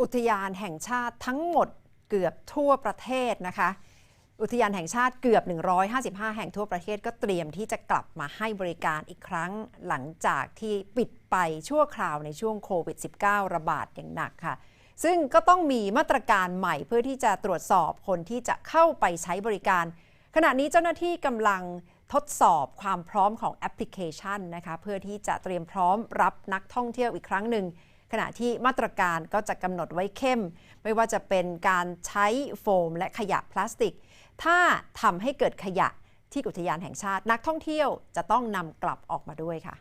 อุทยานแห่งชาติทั้งหมดเกือบทั่วประเทศนะคะ อุทยานแห่งชาติเกือบ 155 แห่งทั่วประเทศก็เตรียมที่จะกลับมาให้บริการอีกครั้งหลังจากที่ปิดไปชั่วคราวในช่วงโควิด -19 ระบาดอย่างหนักค่ะ ซึ่งก็ต้องมีมาตรการใหม่เพื่อที่จะตรวจสอบคนที่จะเข้าไปใช้บริการ ขณะนี้เจ้าหน้าที่กำลังทดสอบความพร้อมของแอปพลิเคชันนะคะเพื่อที่จะเตรียมพร้อมรับนักท่องเที่ยวอีกครั้งหนึ่ง ขณะที่มาตรการก็จะกำหนดไว้เข้ม ไม่ว่าจะเป็นการใช้โฟมและขยะพลาสติก ถ้าทำให้เกิดขยะที่อุทยานแห่งชาติ นักท่องเที่ยวจะต้องนำกลับออกมาด้วยค่ะ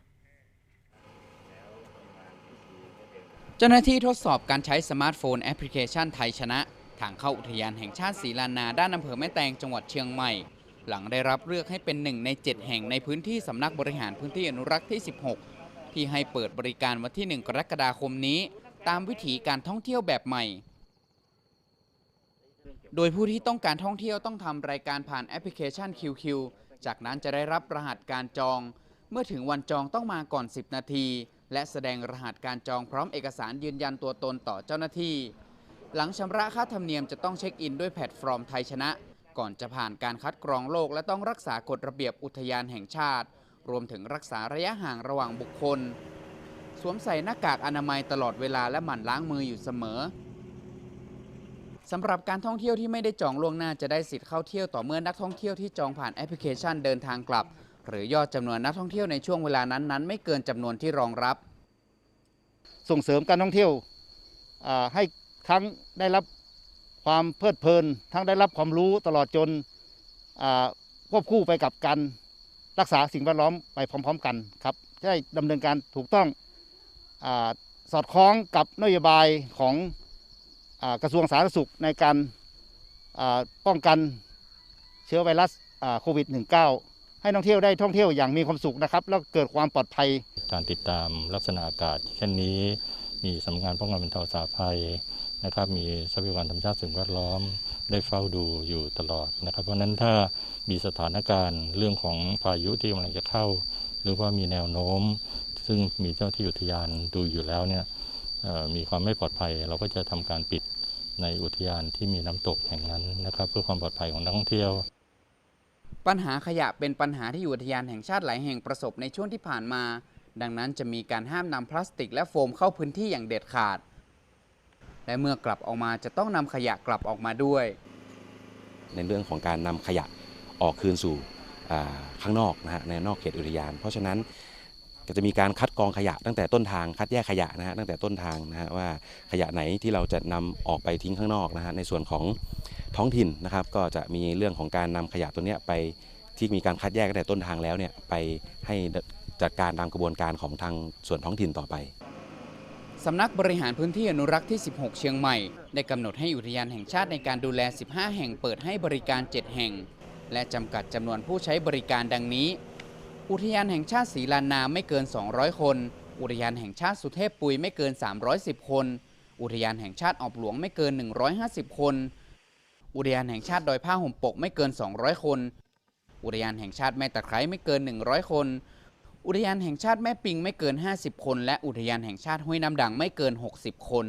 เจ้าหน้าที่ทดสอบการใช้สมาร์ทโฟนแอปพลิเคชันไทยชนะ ทางเข้าอุทยานแห่งชาติศรีลานา ด้านอำเภอแม่แตงจังหวัดเชียงใหม่ หลังได้รับเลือกให้เป็นหนึ่งใน 7 แห่งในพื้นที่สำนักบริหารพื้นที่อนุรักษ์ที่ 16 ที่ให้เปิดบริการวันที่ 1 กรกฎาคมนี้ ตามวิถีการท่องเที่ยวแบบใหม่ โดยผู้ที่ต้องการท่องเที่ยวต้องทำรายการผ่านแอปพลิเคชัน QQ จากนั้นจะได้รับรหัสการจอง เมื่อถึงวันจองต้องมาก่อน 10 นาที และแสดงรหัสการจองพร้อมเอกสารยืนยันตัวตนต่อเจ้าหน้าที่ หลังชำระค่าธรรมเนียมจะต้องเช็คอินด้วยแพลตฟอร์มไทยชนะ ก่อนจะผ่านการคัดกรองโรคและต้องรักษากฎระเบียบอุทยานแห่งชาติ รวมถึงรักษาระยะห่างระหว่างบุคคล สวมใส่หน้ากากอนามัยตลอดเวลาและหมั่นล้างมืออยู่เสมอสำหรับการท่องเที่ยวที่ไม่ได้จองล่วงหน้าจะได้สิทธิ์เข้าเที่ยวต่อเมื่อนักท่องเที่ยวที่จองผ่านแอปพลิเคชันเดินทางกลับ หรือยอดจำนวนนักท่องเที่ยวในช่วงเวลานั้นๆไม่เกินจำนวนที่รองรับ ส่งเสริมการท่องเที่ยวให้ทั้งได้รับความเพลิดเพลิน ทั้งได้รับความรู้ตลอดจนควบคู่ไปกับการ รักษาสิ่งแวดล้อมไปพร้อม ๆ กันครับจะได้ดำเนินการถูกต้องอสอดคล้องกับนโยบายของอกระทรวงสาธารณสุขในการป้องกันเชื้อไวรัสโควิด -19 ให้นักท่องเที่ยวได้ท่องเที่ยวอย่างมีความสุขนะครับแล้วเกิดความปลอดภัย การติดตามลักษณะอากาศเช่นนี้มีสำนักงานป้องกันบรรเทาสาธารณภัย นะครับมีทรัพยากรธรรมชาติสิ่งแวดล้อมได้เฝ้าดูอยู่ตลอดนะครับ เพราะฉะนั้นถ้ามีสถานการณ์เรื่องของพายุที่กำลังจะเข้า หรือว่ามีแนวโน้ม ซึ่งมีเจ้าที่อุทยานดูอยู่แล้วเนี่ยมีความไม่ปลอดภัย เราก็จะทำการปิดในอุทยานที่มีน้ำตกแห่งนั้นนะครับ เพื่อความปลอดภัยของนักท่องเที่ยว ปัญหาขยะเป็นปัญหาที่อุทยานแห่งชาติหลายแห่งประสบในช่วงที่ผ่านมา ดังนั้นจะมีการห้ามนำพลาสติกและโฟมเข้าพื้นที่อย่างเด็ดขาด และเมื่อกลับออกมาจะต้องนำขยะกลับออกมาด้วย ในเรื่องของการนำขยะออกคืนสู่ข้างนอกนะฮะในนอกเขตอุทยาน เพราะฉะนั้นก็จะมีการคัดกรองขยะตั้งแต่ต้นทางคัดแยกขยะนะฮะตั้งแต่ต้นทางนะฮะว่าขยะไหนที่เราจะนำออกไปทิ้งข้างนอกนะฮะในส่วนของท้องถิ่นนะครับ ก็จะมีเรื่องของการนำขยะตัวเนี้ยไปที่มีการคัดแยกตั้งแต่ต้นทางแล้วเนี่ยไปให้จัดการตามกระบวนการของทางส่วนท้องถิ่นต่อไป สำนักบริหารพื้นที่อนุรักษ์ที่ 16 เชียงใหม่ ได้กำหนดให้อุทยานแห่งชาติในการดูแล 15 แห่งเปิดให้บริการ 7 แห่ง และจำกัดจำนวนผู้ใช้บริการดังนี้ อุทยานแห่งชาติศรีลานนาไม่เกิน 200 คน อุทยานแห่งชาติสุเทพปุยไม่เกิน 310 คน อุทยานแห่งชาติออบหลวงไม่เกิน 150 คน อุทยานแห่งชาติดอยผ้าห่มปกไม่เกิน 200 คน อุทยานแห่งชาติแม่ตะไคร้ไม่เกิน 100 คน อุทยานแห่งชาติแม่ปิงไม่เกิน 50 คน และอุทยานแห่งชาติห้วยน้ำดังไม่เกิน 60 คน